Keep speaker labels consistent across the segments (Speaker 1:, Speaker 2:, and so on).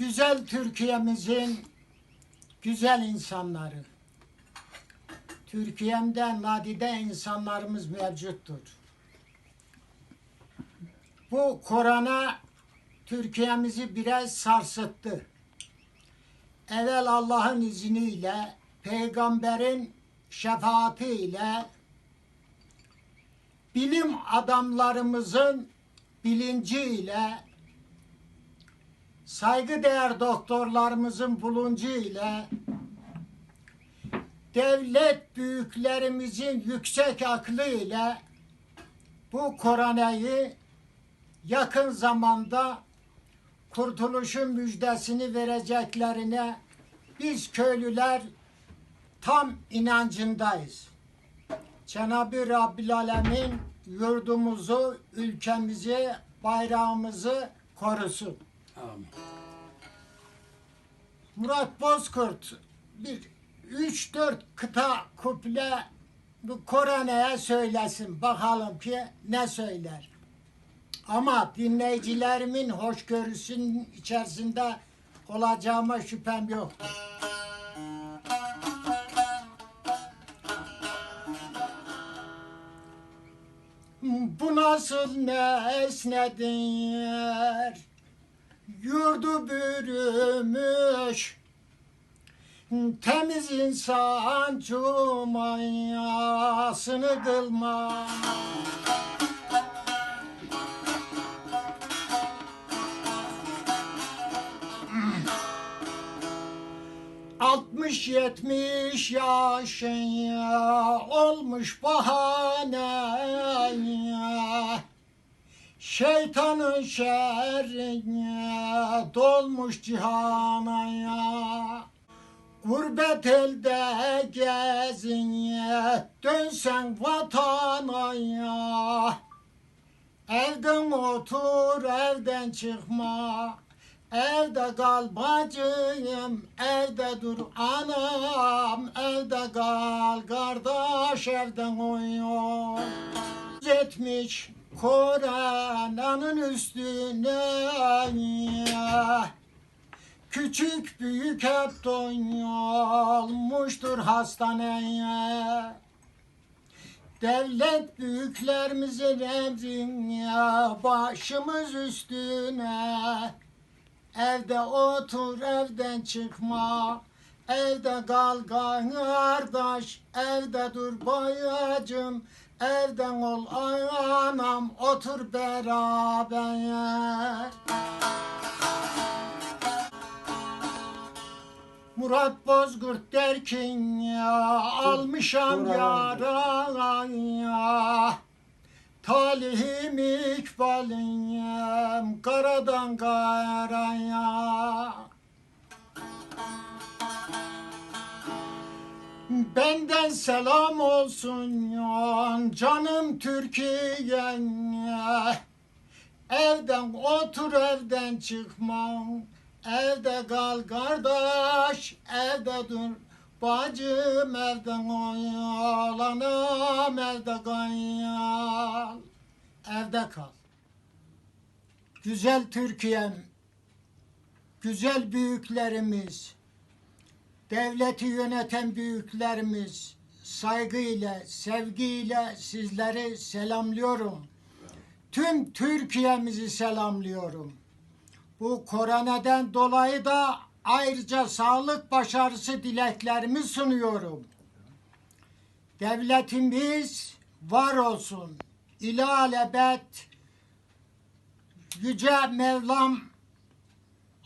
Speaker 1: güzel Türkiye'mizin güzel insanları. Türkiye'mde nadide insanlarımız mevcuttur. Bu korona Türkiye'mizi biraz sarsıttı. Evvel Allah'ın izniyle, peygamberin şefaatiyle, bilim adamlarımızın bilinciyle, saygıdeğer doktorlarımızın buluncu ile devlet büyüklerimizin yüksek aklı ile bu koronayı yakın zamanda kurtuluşun müjdesini vereceklerine biz köylüler tam inancındayız. Cenab-ı Rabbil Alemin yurdumuzu, ülkemizi, bayrağımızı korusun. Murat Bozkurt bir üç dört kıta kuple bu koronaya söylesin. Bakalım ki ne söyler. Ama dinleyicilerimin hoşgörüsünün içerisinde olacağıma şüphem yok. Bu nasıl nesnedin yer? Yurdu bürümüş. Temiz insan cumayasını kılma. Altmış yetmiş yaşın olmuş bahane Şeytanın şerrine dolmuş cihana ya. Gurbet elde gezin ya, dönsen vatana ya. Evden otur, evden çıkma. Evde kal bacım, evde dur anam, evde kal kardeş, evden oyun etmiş Koran'ın üstüne Küçük büyük hep olmuştur hastaneye. Devlet büyüklerimizin emrine başımız üstüne. Evde otur evden çıkma. Evde kal kardeş Evde dur bayacım Evden ol anam otur beraber. Murat Bozkurt derkin ya almışam yara ya Talihim ikbalin yem karadan karaya Benden selam olsun yan canım Türkiye'm. Evden otur evden çıkma Evde kal kardeş evde dur. Bacım evden oyal anam evde kayal. Evde kal. Güzel Türkiye'm. Güzel büyüklerimiz devleti yöneten büyüklerimiz saygıyla, sevgiyle sizleri selamlıyorum. Tüm Türkiye'mizi selamlıyorum. Bu koronadan dolayı da ayrıca sağlık başarısı dileklerimi sunuyorum. Devletimiz var olsun. İlalebet Yüce Mevlam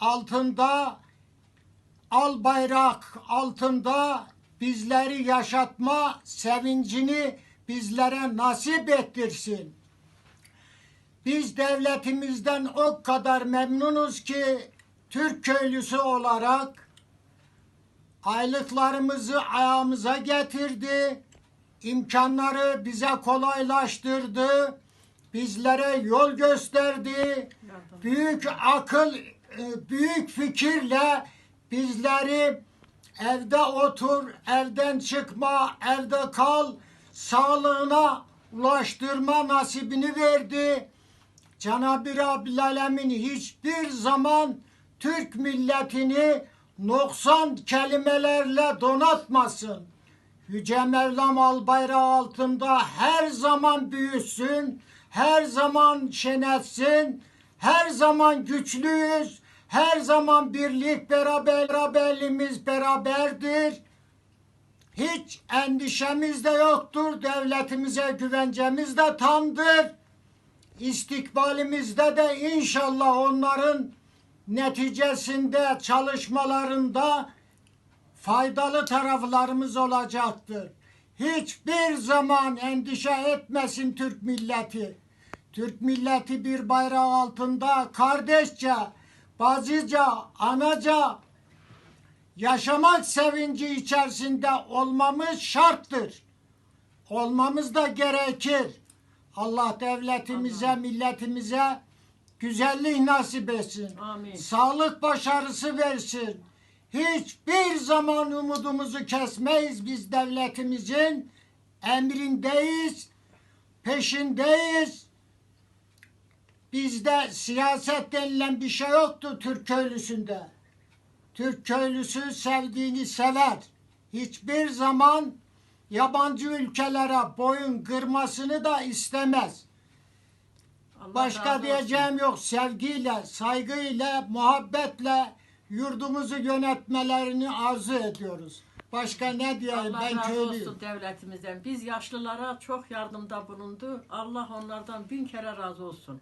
Speaker 1: altında al bayrak altında bizleri yaşatma sevincini bizlere nasip ettirsin. Biz devletimizden o kadar memnunuz ki Türk köylüsü olarak aylıklarımızı ayağımıza getirdi. imkanları bize kolaylaştırdı. Bizlere yol gösterdi. Büyük akıl, e, büyük fikirle bizleri evde otur, evden çıkma, evde kal, sağlığına ulaştırma nasibini verdi. Cenab-ı Rabbil hiçbir zaman Türk milletini noksan kelimelerle donatmasın. Yüce Mevlam al altında her zaman büyüsün, her zaman şenetsin, her zaman güçlüyüz, her zaman birlik beraber, beraberliğimiz beraberdir. Hiç endişemiz de yoktur, devletimize güvencemiz de tamdır. İstikbalimizde de inşallah onların neticesinde çalışmalarında faydalı taraflarımız olacaktır. Hiçbir zaman endişe etmesin Türk milleti. Türk milleti bir bayrağı altında kardeşçe, bacıca, anaca yaşamak sevinci içerisinde olmamız şarttır. Olmamız da gerekir. Allah devletimize, milletimize güzellik nasip etsin.
Speaker 2: Amin.
Speaker 1: Sağlık başarısı versin. Hiçbir zaman umudumuzu kesmeyiz biz devletimizin. Emrindeyiz, peşindeyiz. Bizde siyaset denilen bir şey yoktu Türk köylüsünde. Türk köylüsü sevdiğini sever. Hiçbir zaman yabancı ülkelere boyun kırmasını da istemez.
Speaker 2: Allah
Speaker 1: Başka diyeceğim yok. Sevgiyle, saygıyla, muhabbetle yurdumuzu yönetmelerini arzu ediyoruz. Başka ne diyeyim
Speaker 2: Allah
Speaker 1: ben
Speaker 2: razı
Speaker 1: köylüyüm.
Speaker 2: olsun devletimizden. Biz yaşlılara çok yardımda bulundu. Allah onlardan bin kere razı olsun.